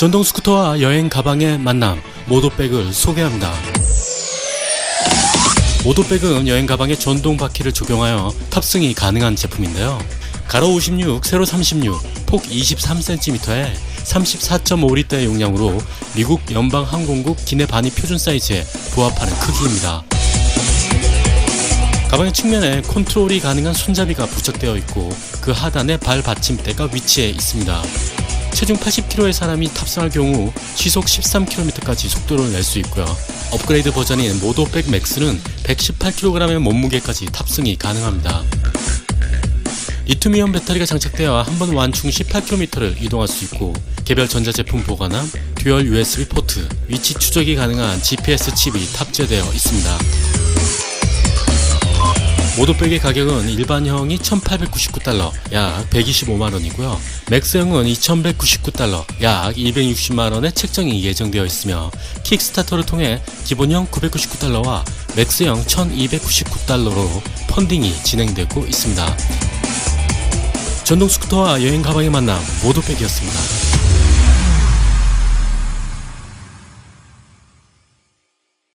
전동 스쿠터와 여행 가방의 만남, 모도백을 소개합니다. 모도백은 여행 가방에 전동 바퀴를 적용하여 탑승이 가능한 제품인데요. 가로 56, 세로 36, 폭 23cm에 34.5리터의 용량으로 미국 연방항공국 기내 반입 표준 사이즈에 부합하는 크기입니다. 가방의 측면에 컨트롤이 가능한 손잡이가 부착되어 있고 그 하단에 발 받침대가 위치해 있습니다. 체중 80kg의 사람이 탑승할 경우 시속 13km까지 속도를 낼 수 있고요. 업그레이드 버전인 모도백 맥스는 118kg의 몸무게까지 탑승이 가능합니다. 리튬이온 배터리가 장착되어 한 번 완충 18km를 이동할 수 있고 개별 전자제품 보관함, 듀얼 USB 포트, 위치 추적이 가능한 GPS 칩이 탑재되어 있습니다. 모도백의 가격은 일반형이 1899달러, 약 125만원이고요. 맥스형은 2199달러, 약 260만원의 책정이 예정되어 있으며, 킥스타터를 통해 기본형 999달러와 맥스형 1299달러로 펀딩이 진행되고 있습니다. 전동 스쿠터와 여행 가방의 만남, 모도백이었습니다.